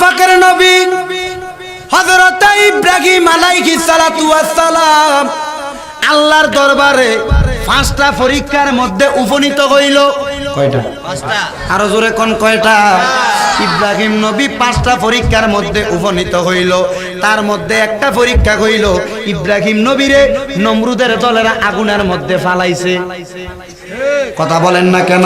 ফাকের নবী হযরত ইব্রাহিম আলাইহিস সালাতু ওয়াস সালাম আল্লাহর দরবারে পাঁচটা পরীক্ষার মধ্যে উপনীত হইল। কয়টা? আরও জোরে কোন কয়টা? ইব্রাহিম নবী পাঁচটা পরীক্ষার মধ্যে উপনীত হইল। তার মধ্যে একটা পরীক্ষা হইল ইব্রাহিম নবীরে নমরুদের দলেরা আগুনের মধ্যে ফালাইছে। কথা বলেন না কেন?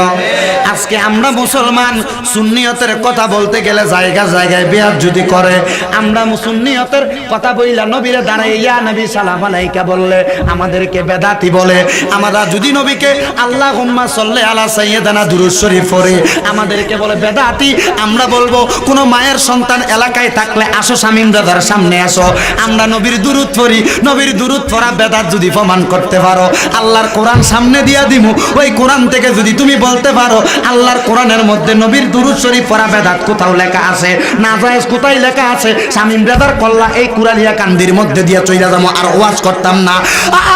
আজকে আমরা মুসলমান, সুন্নিয়তের কথা বলতে গেলে জায়গা জায়গায় বেয়ার যদি করে, আমরা সুন্নিয়তের কথা বইলা নবীরে দাঁড়াই ইয়া নবী, সালাম আলাইকা বললে আমাদেরকে বেদাতি বলে। আমরা যদি নবীকে আল্লাহ হুম্মা সাল্লে আলা সাইয়্যিদানা দুরূদ শরীফ পড়ে, আমাদেরকে বলে বেদাতি। আমরা বলব, কোনো মায়ের সন্তান এলাকায় থাকলে আসো শামীম দাদার সামনে আসো। আমরা নবীর দুরুদ পড়ি, নবীর দুরুদ পড়া বেদাত যদি প্রমাণ করতে পারো, আল্লাহর কোরআন সামনে দিয়া দিমু, ওই কোরআন থেকে যদি তুমি বলতে পারো আল্লাহর কোরআনের মধ্যে নবীর দুরুদ শরীফ পড়া বেদাত কোথাও লেখা আছে না জায়েজ কোথায় লেখা আছে শামীম দাদার কল্লা এই কুরালিয়া কান্দির মধ্যে দিয়া চইলা যাব আর ওয়াজ করতাম না।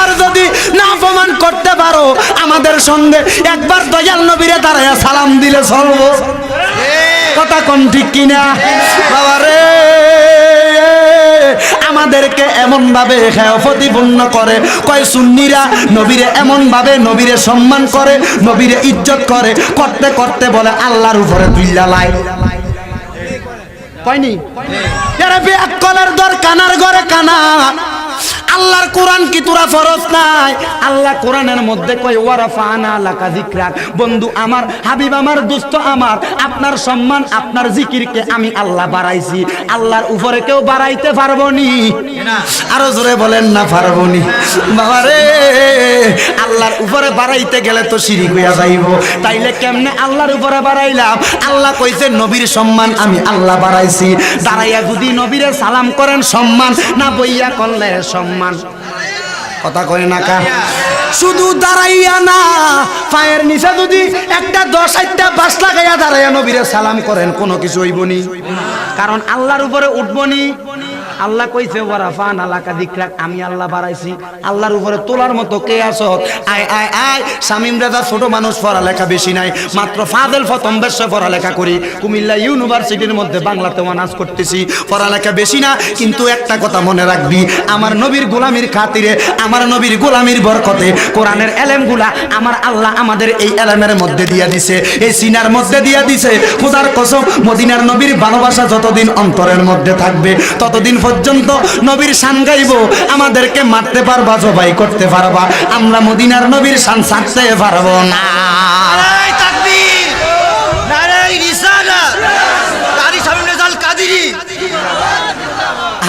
আর যদি না প্রমাণ করতে পারো আমাদের সঙ্গে একবার দয়াল নবীরে দাঁড়ায় সালাম দিলে চলবো। কথা কোন ঠিক কিনা? বাবারে। আমাদেরকে এমন ভাবে প্রতিপূর্ণ করে। কয় সুন্নিরা নবীরে এমন ভাবে নবীরে সম্মান করে, নবীরে ইজ্জত করে, করতে করতে বলে আল্লাহর উপরে তুইলা লাই। কয়নি? এরা বেয়াক কলার দর কানার ঘরে কানা। আল্লাহর কোরআন কি তোরা ফরজ নাই? আল্লাহ কোরআনের মধ্যে কয় ওয়ারাফানা লাকা যিকরাক। বন্ধু আমার হাবিব আমার দোস্ত আমার আপনার সম্মান আপনার জিকিরকে আমি আল্লাহ বাড়াইছি। আল্লাহর উপরে কেউ বাড়াইতে পারব নি? আরও জোরে বলেন না পারব নি। বাবারে আল্লাহর উপরে বাড়াইতে গেলে তো শিরিক হইয়া যাইব। তাইলে কেমনে আল্লাহর উপরে বাড়াইলাম? আল্লাহ কইছে নবীর সম্মান আমি আল্লাহ বাড়াইছি। দাঁড়াইয়া যদি নবীরে সালাম করেন সম্মান না বইয়া করলে সম্মান। কথা কয় না কা? শুধু দাঁড়াইয়া না, পায়ের নিচে যদি একটা দশ, আটটা বাস লাগাইয়া দাঁড়াইয়া নবীরে সালাম করেন, কোনো কিছু হইবনি। কারণ আল্লাহর উপরে উঠবনি। আল্লাহ কইছে ওয়ারাফান আলাকা দিকরাক আমি আল্লাহ বাড়াইছি। আল্লাহর উপরে তোলার মতো কে আছো? আয় আয় আয়। শামিম রাজা ছোট মানুষ, পড়ালেখা বেশি নাই। মাত্র ফাদেল ফতম বেশে পড়ালেখা করি। কুমিল্লা ইউনিভার্সিটির মধ্যে বাংলাতে অনার্স করতেছি। পড়ালেখা বেশি না, কিন্তু একটা কথা মনে রাখবি। আমার নবীর গোলামির খাতিরে, আমার নবীর গোলামির বরকতে কোরআনের এলেমগুলা আমার আল্লাহ আমাদের এই এলেমের মধ্যে দিয়া দিছে। এই সিনার মধ্যে দিয়া দিছে। খোদার কসম, মদিনার নবীর ভালোবাসা যতদিন অন্তরের মধ্যে থাকবে, ততদিন পর্যন্ত নবীর শান গাইব। আমাদেরকে মারতে পারবা জবাই করতে পারবা। আমরা মদিনার নবীর শান ছাড়তে পারব না।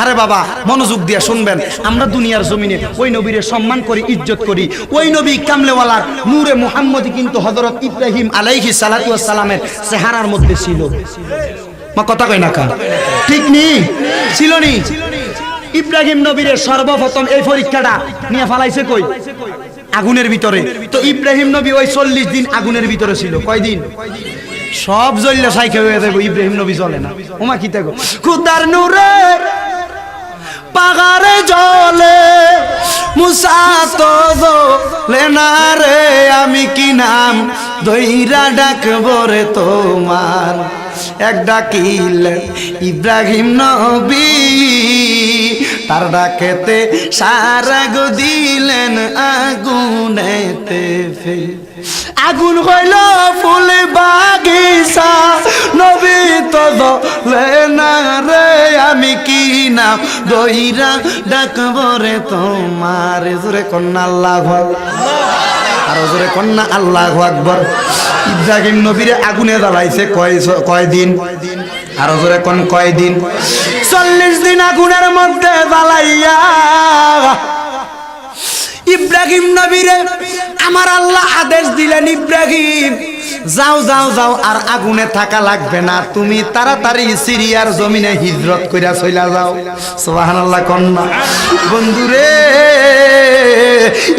আরে বাবা মনোযোগ দিয়া শুনবেন। আমরা দুনিয়ার জমিনে ওই নবীরে সম্মান করি ইজ্জত করি। ওই নবী কামলেওয়ালার নূরে মুহাম্মদি কিন্তু হযরত ইব্রাহিম আলাইহি সালাতু সালামের চেহারার মধ্যে ছিল। মা, কথা কই না কা? ঠিক নি? ছিল নি? ইব্রাহিম নবীরে সর্বপ্রথম এই পরীক্ষাটা নিয়ে ফালাইছে কই? আগুনের ভিতরে। তো ইব্রাহিম নবী ওই চল্লিশ দিন আগুনের ভিতরে ছিল। কয়দিন? সব জ্বললে সাইকে হয়ে যাব ইব্রাহিম নবী চলে না। ওমা, কি দেখো খুদার নূরে পাগারে জলে মুসা তো জলে না রে, আমি কি নাম দইরা ডাকবো রে তোমার? এক ডাকিল ইব্রাহিম নবী, তার ডাকেতে সারা গো দিলেন আগুনেতে আগুন হইল ফুল বাগিচা, নবী তো না রে, আমি কি নাম দইরা ডাকব রে তোমার? জোরে কন্যা, আল্লাহ আর হজরে কন্যা আল্লাহ আকবর। ইব্রাহিম নবীরে আগুনে জ্বালাইছে কয় কয়দিন আর হজরে কন, কয় কয়দিন চল্লিশ দিন আগুনের মধ্যে জ্বালাইয়া ইব্রাহিম নবীরে আমার আল্লাহ আদেশ দিলেন, ইব্রাহিম যাও যাও যাও, আর আগুনে থাকা লাগবে না। তুমি তাড়াতাড়ি সিরিয়ার জমিনে হিজরত কইরা চইলা যাও। সুবহানাল্লাহ, কন্যা। বন্ধুরে,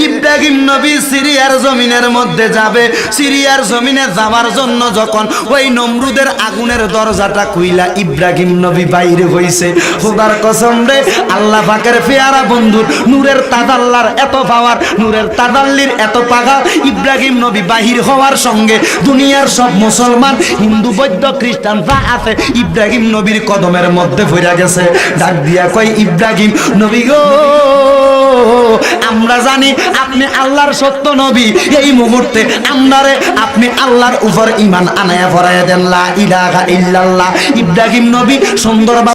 ইব্রাহিম নবী সিরিয়ার জমিনের মধ্যে যাবে। সিরিয়ার জমিনে যাওয়ার জন্য যখন ওই নমরুদের আগুনের দরজাটা খুইলা ইব্রাহিম নবী বাইরে হইছে। খোদার কসম রে, আল্লাহ পাকের পেয়ারা বন্ধুর নূরের তাদাল্লার এত পাওয়ার, নূরের তাদাল্লির এত পাগা ইব্রাহিম নবী বাহির হওয়ার সঙ্গে দুনিয়ার সব মুসলমান, হিন্দু, বৌদ্ধ, খ্রিস্টান, যা আছে, ইব্রাহিম নবীর কদমের মধ্যে ফিরে গেছে। ডাক দিয়া কয়, ইব্রাহিম নবী গো, আমরা জানি আপনি আল্লাহর সত্য নবী। এই মুহূর্তে আমরারে আপনি আল্লাহর উপর ইমান আনায়া ফরাইয়া দেন। লা ইলাহা ইল্লাল্লাহ। ইব্রাহিম নবী সুন্দর